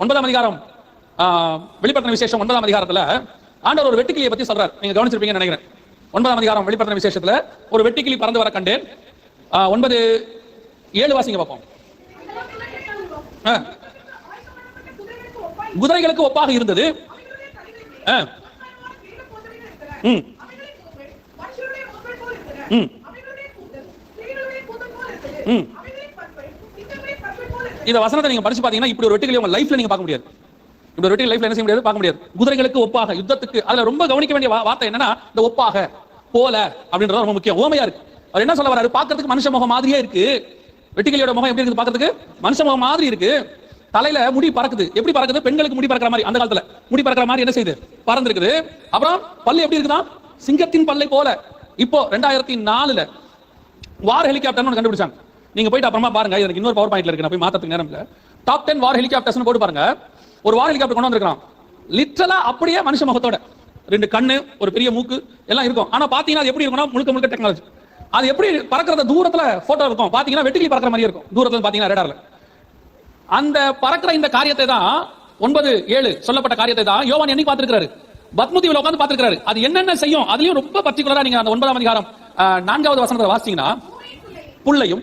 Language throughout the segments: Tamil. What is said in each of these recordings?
ஒன்பதாம் அதிகாரம் வெளிப்படுத்தின விசேஷம் ஒன்பதாம் அதிகாரத்துல ஆண்டவர் ஒரு வெட்டுக்கிளியை பத்தி சொல்றார் நீங்க கவனிச்சிருப்பீங்கன்னு நினைக்கிறேன் ஒன்பதாம் அதிகாரம் வெளிப்படுத்தின விசேஷத்துல ஒரு வெட்டுக்கிளி பறந்து வர கண்டேன் ஒன்பது ஏழு வாசிங்க பார்ப்போம். குதிரைகளுக்கு ஒப்பாக இருந்தது. ம் ம். ம். இந்த வசனத்தை நீங்க படிச்சு பாத்தீங்கன்னா இப்படி ஒரு வெட்டுக்கிளி உங்க லைஃப்ல நீங்க பார்க்க முடியாது. இப்படி ஒரு வெட்டுக்கிளி லைஃப்ல என்ன செய்ய முடியாது? பார்க்க முடியாது. குதிரைகளுக்கு ஒப்பாக யுத்தத்துக்கு. அதுல ரொம்ப கவனிக்க வேண்டிய வார்த்தை என்னன்னா இந்த ஒப்பாக போல அப்படின்றது ரொம்ப முக்கியம். ஓமையா இருக்கு. அவர் என்ன சொல்ல வராரு பாக்குறதுக்கு மனுஷ முகம் மாதிரியே இருக்கு. வெட்டுக்கிளியோட முகம் எப்படி இருக்குது பாக்குறதுக்கு மனுஷ முகம் மாதிரி இருக்கு. தலையில முடி பறக்குது. எப்படி பறக்குது? பெண்களுக்கு முடி பறக்கிற மாதிரி. அந்த காலத்துல முடி பறக்கிற மாதிரி என்ன செய்யுது பறந்துருக்குது. அப்புறம் பல்லு எப்படி இருக்குதான் சிங்கத்தின் பல்லை போல. இப்போ ரெண்டாயிரத்தி நாலுல வார் ஹெலிகாப்டர்னு கண்டுபிடிச்சாங்க. நீங்க போயிட்டு அப்புறமா பாருங்க இது எனக்கு இன்னொரு பவர் பாயிண்ட்ல இருக்கு நான் போய் மாத்தத்துக்கு நேரம் இல்ல. டாப் டென் வார் ஹெலிகாப்டர்ஸ் போட்டு பாருங்க. ஒரு வார் ஹெலிகாப்டர் கொண்டு வந்திருக்கான் லிட்டரலா அப்படியே மனுஷ முகத்தோட. ரெண்டு கண்ணு ஒரு பெரிய மூக்கு எல்லாம் இருக்கும். ஆனா பாத்தீங்கன்னா அது எப்படி இருக்கும்னா முழுக்க முழுக்க டெக்னாலஜி அது எப்படி பறக்கிறத தூரத்துல போட்டோ இருக்கும். பாத்தீங்கன்னா வெட்டுக்கிளி பறக்கிற மாதிரி இருக்கும். தூரத்துல பாத்தீங்கன்னா ரேடார்ல அந்த பறக்கிற இந்த காரியத்தை தான் ஒன்பது ஏழு சொல்லப்பட்ட காரியத்தை தான் யோவான் என்னைக்கு பார்த்திருக்காரு பத்மதிவில் உட்காந்து பார்த்திருக்காரு அது என்னென்ன செய்யும்? அதுலயும் ரொம்ப பர்டிகுலரா நீங்க அந்த ஒன்பதாம் அதிகாரம் நான்காவது வசனத்தை வாசிச்சீங்கன்னா புள்ளையும்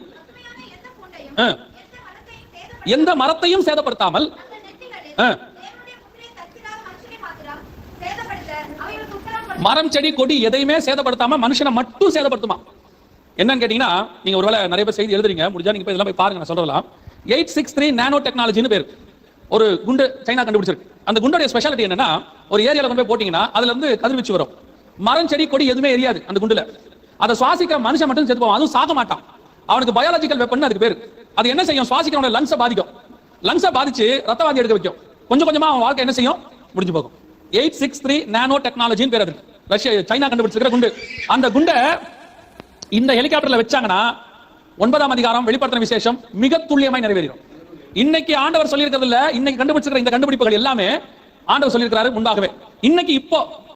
எந்த மரத்தையும் சேதப்படுத்தாமல் ஆ. மரம் செடி கொடி எதையுமே சேதப்படுத்தாம மனுஷனை மட்டும் சேதப்படுத்துமா? என்னன்னு கேட்டீங்கன்னா நீங்க ஒருவேளை நிறைய பேர் செய்தி எழுதுறீங்க முடிஞ்சா நீங்க போய் இதெல்லாம் போய் பாருங்க நான் சொல்றலாம் எயிட் சிக்ஸ் த்ரீ நானோ டெக்னாலஜின்னு பேர். ஒரு குண்டு சைனா கண்டுபிடிச்சிருக்கு. அந்த குண்டோட ஸ்பெஷாலிட்டி என்னன்னா ஒரு ஏரியால கொண்டு போய் போட்டீங்கன்னா அதுல இருந்து கதிர்வீச்சு வரும். மரம் செடி கொடி எதுவுமே எரியாது அந்த குண்டுல. அதை சுவாசிக்கிற மனுஷன் மட்டும் செத்து போவான். அதுவும் சாக மாட்டான். அவனுக்கு பயாலஜிக்கல் வெப்பன் அதுக்கு பேர். அது என்ன செய்யும்? சுவாசிக்கிறவனோட லங்ஸை பாதிக்கும். லங்ஸை பாதிச்சு ரத்தவாந்தி எடுக்க வைக்கும். கொஞ்சம் கொஞ்சமா அவன் வாழ்க்கை என்ன செய்யும்? முடிஞ்சு போகும். எயிட் சிக்ஸ் த்ரீ நானோ டெக்னாலஜின்னு பேர் அதுக்கு ரஷ்யா சைனா கண்டுபிடிச்சிருக்கிற குண்டு. அந்த குண்டை இந்த ஹெலிகாப்டர்ல வச்சாங்கன்னா ஒன்பதாம் அதிகாரம் வெளிப்படுத்தின விசேஷம் மிக துல்லியமாய் நிறைவேறும் இன்னைக்கு ஆண்டவர் சொல்லியிருக்கிறது இல்ல இன்னைக்கு கண்டுபிடிச்சிருக்கிற இந்த கண்டுபிடிப்புகள் எல்லாமே ஆண்டவர் சொல்லியிருக்கிறாரு முன்பாகவே. இன்னைக்கு இப்போ